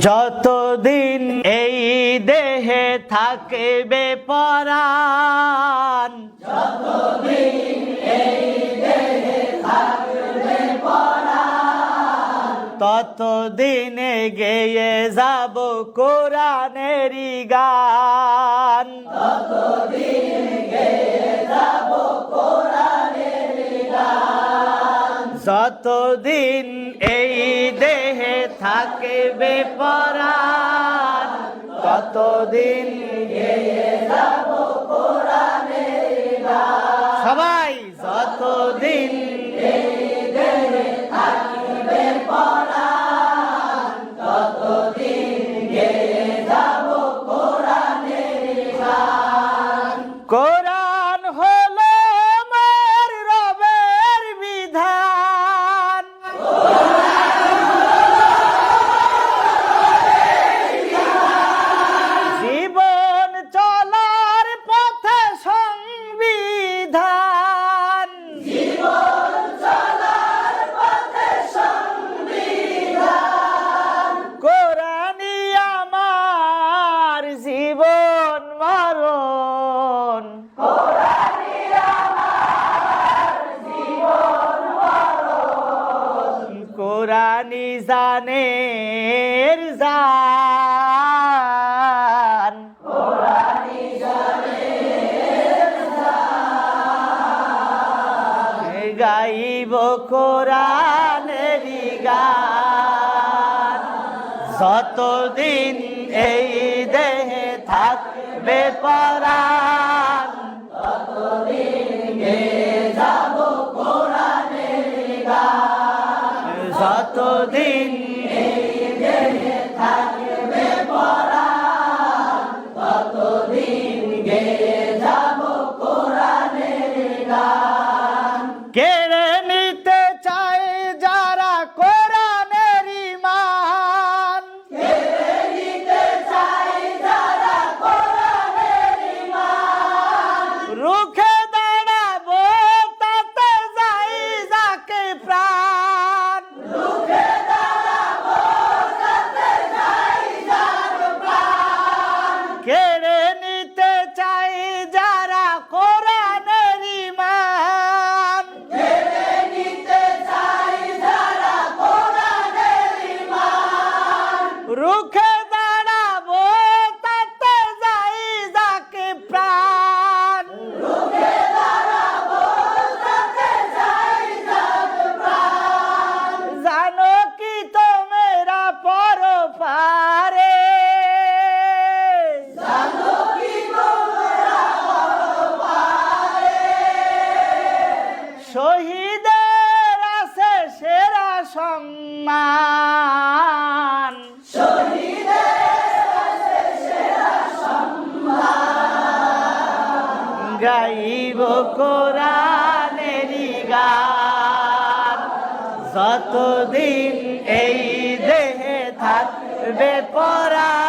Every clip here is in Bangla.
যতদিন এই দেহে থাকবে পরাণ ততদিনে গেয়ে যাব কোরআনেরই গান। যতদিন এই দেহে থাকবে পরাণ কতদিন সবাই যতদিন কোরআন কোরআনি জানের জান। গাইব কোরআনের গান। যতদিন এই দেহে থাকবে পরাণ যতদিন সম্মান গাইব কোরআনেরই গান। যতদিন এই দেহে থাকবে পরাণ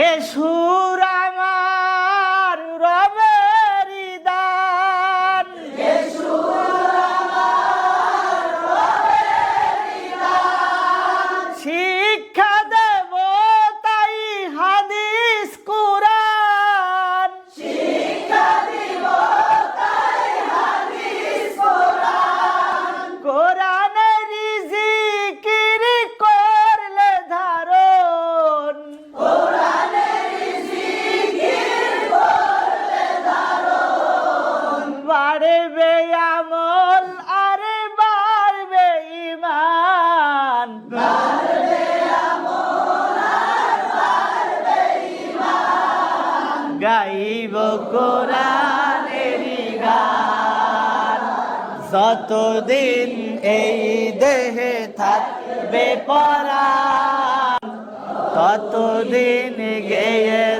এ গাইব কোরআনেরই গান। যতদিন এই দেহে থাকবে পরাণ ততদিন গেয়ে যাব